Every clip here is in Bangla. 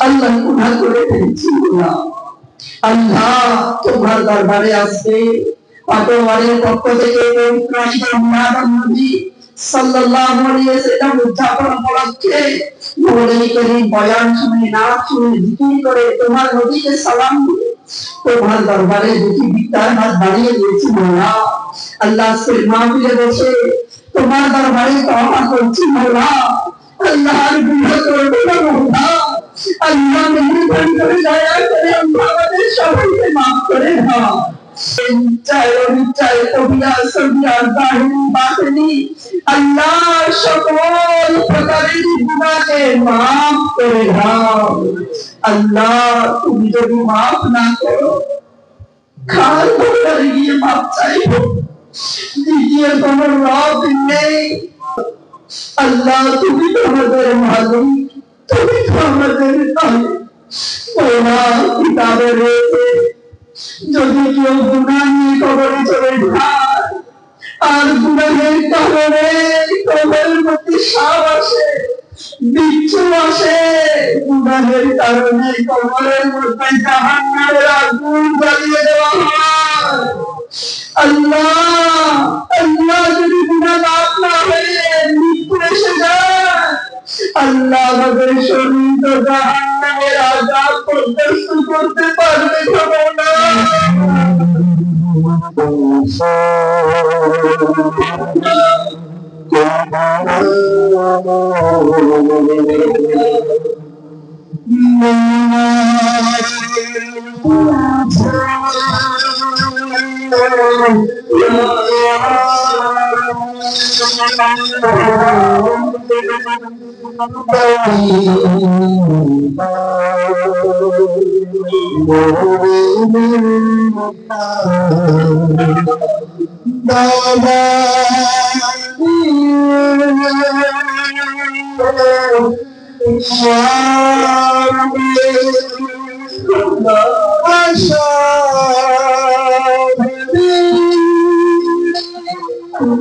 আল্লাহ গুনাহ করে ফেলেছি না আল্লাহ তোমার দরবারে আসবে। পাটোয়ারের পক্ষ থেকে তোমার দরবারে দুটি বিদ্যার আল্লাহ বসে তোমার দরবারে তওবা করছি মাওলা আল্লাহর মাওলা আল্লাহ মেহরবানি করে দয়া করে আল্লাহ আমাদের সবাইকে মাফ করে দাও চাই চাই কবিরা সবিরা জাহিরি বাতিনি আল্লাহ সকল প্রকারের গুনাহকে মাফ করে দাও আল্লাহ তুমি যদি মাফ না করো খাল করে গিয়ে মাফ চাইব দ্বিতীয় কোনো রব নেই আল্লাহ তুমি তো আমাদের মালিক তুমি যদি কেউ গুণা নিয়ে কবরে চলে আর মধ্যে সাপ আসে আগুন দেওয়া আল্লাহ আল্লাহ যদি গুণা না হয়ে মৃত্যু এসে যায় আল্লাহ আমাদের শরীর তো জাহান্নামের বরদাস্ত করতে পারবে না। সবাইকে হিসাব মাফ করে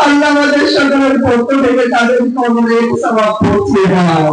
আল্লাহ আমাদের সকলের পক্ষ থেকে তাদের কবরে সবাব পৌঁছে দাও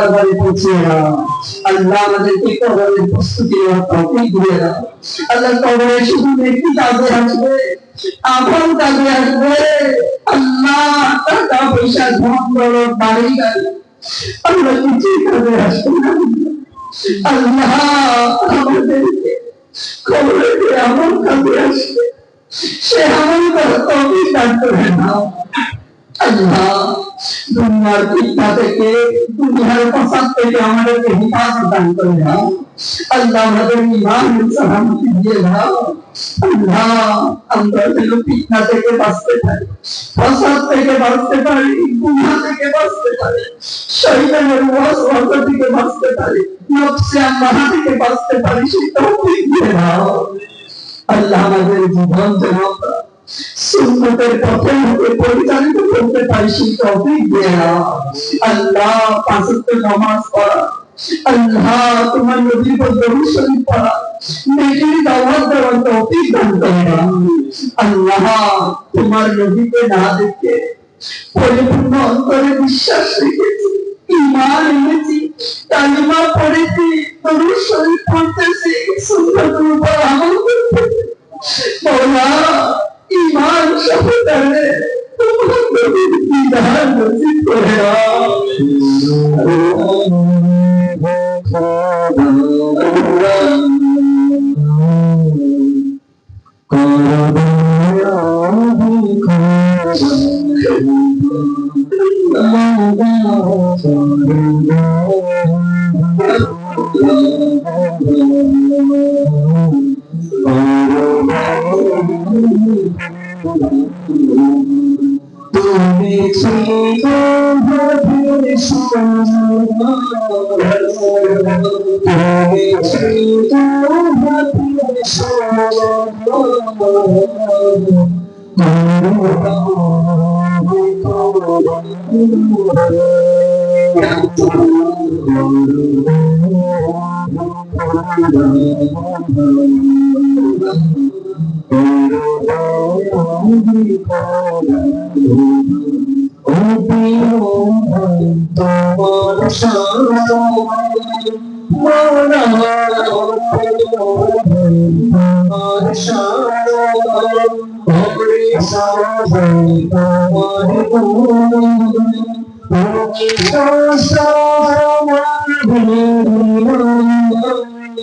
দরবারে পৌঁছে দাও আল্লাহ আমাদেরকে কবরের প্রস্তুতি নেওয়ার বাড়ি সে আল্লাহ দুনিয়ার ফিতনা থেকে দুনিয়ার ফাসাদ থেকে আমাদেরকে হিফাজত দান করে দাও। আল্লাহ আমাদের ইমান সালামতি দিয়ে দাও। আল্লাহ আমরা যেন ফিতনা থেকে বাঁচতে পারি ফাসাদ থেকে বাঁচতে পারি, গুনাহ থেকে বাঁচতে পারি, শয়তানের ওয়াসওয়াসা থেকে বাঁচতে পারি, নফসে আল্লাহ থেকে বাঁচতে পারি, সেই দিয়ে দাও। আল্লাহ আমাদের জীবন যেন আমরা সুন্নতের পথে হতে পরিচালিত করতে পারি সেই তৌফিক আল্লাহ পাঁচত্ব নামাজ পড়া। আল্লাহ তোমার নদীর উপর দরুদ পড়া। নেকির দাওয়াত দেওয়ার তৌফিক দান করো। আল্লাহ তোমার নদীকে না দেখে পরিপূর্ণ অন্তরে বিশ্বাস রেখেছি ইমান এনেছি, কালিমা পড়েছি, দরুদ শরীফ পড়তেছি, সুন্নাতের উপর আমল ইমান সহকারে তোমার নবীর বিধান নসিব করে দাও। তুমি ছিল ভাবির তুমি ছিল ভাবির Oh,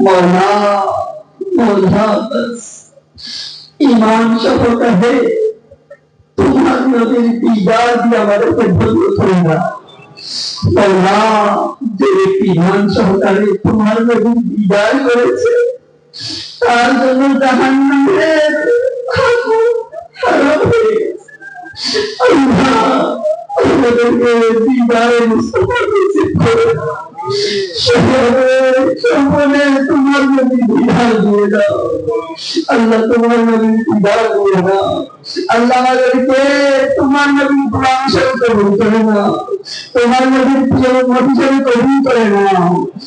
मौला मौला बस ईमान शपथ है তোমার নবীর দিদার দিয়ে আমাদেরকে ধন্য করে না মৌলা যে ব্যক্তি ইমান সহকারে তোমার নবীর দিদার করেছে তার জন্য জাহান্নামের দিদারে মুস্তফা নসিব করে দাও। সকলে সকলে তোমার নবী বিধান দিয়ে দাও আল্লাহ তোমার নবী বিধান দিয়ে দাও আল্লাহ আমাদেরকে তোমার নবী কোরআন হিসেবে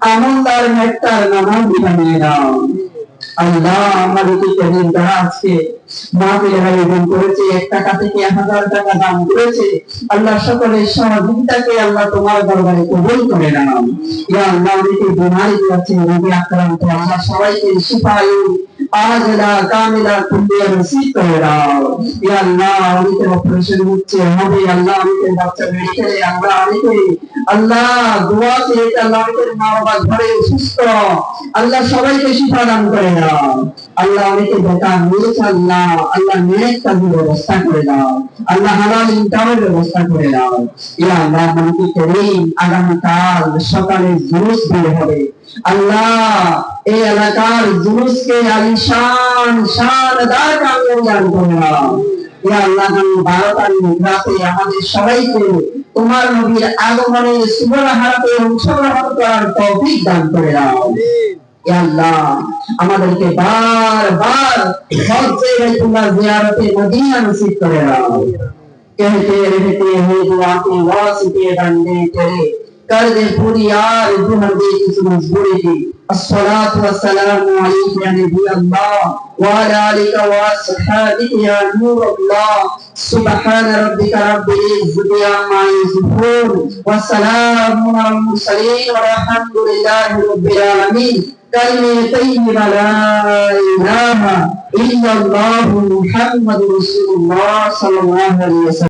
আমলদার নেতার নামাজ বানিয়ে নাম আল্লাহ আমাদেরকে আজকে করেছে, এক টাকা থেকে এক হাজার টাকা দান করেছে, আল্লাহ সকলের সহযোগিতাকে আল্লাহ তোমার দরবারে কবুল করে নাও। ইয়া আল্লাহ আমাদেরকে বিমারি আছে রোগে আক্রান্ত আল্লাহ সবাইকে শিফায়ু আজলা কামিলা কুল্লিয়া করে দাও ইয়া আল্লাহ অনেকের অপারেশন হচ্ছে হবে আল্লাহ অনেকের বাচ্চা মেডিকেলে আল্লাহ অনেকে আল্লাহ, দোয়া চেয়েছে আল্লাহ অনেকের মা বাবা ঘরে অসুস্থ। আল্লাহ সবাইকে শিফা দান করে দাও। আল্লাহ অনেকে বেকার রয়েছে আল্লাহ আল্লাহ নেক কাজের ব্যবস্থা করে দাও। আল্লাহ হালাল ইনকামের ব্যবস্থা করে দাও। ইয়া আল্লাহ মালিক করিম আগামীকাল সকালে জুলুস বের হবে। আল্লাহ এই এলাকার জুলুসকে আলিশান শানদার কামিয়াব করে দাও ইয়া আল্লাহ আমি বারো তারিখ রাতে আমাদের সবাইকে তোমার নবীর আগমনে সুবল হারাতে অংশগ্রহণ করার তৌফিক দান করে দাও ইয়া আল্লাহ আমাদেরকে বারবার হজ্জে বাইতুল্লাহ জিয়ারতে মদিনা নসিব করে দাও कहते रहते हैं दुआ के वास्ते बंदे तेरे کر دے پوری یار جہر دے اس مجبوری کی الصلاة والسلام علیک یا نبی اللہ وعلا علیک وصحابک یا نور اللہ سبحان ربک رب العزت عما یصفون والسلام علی المرسلین والحمد لله رب العالمين. کلمہ طیبہ لا الہ إلا اللہ محمد رسول الله صلى الله عليه وسلم.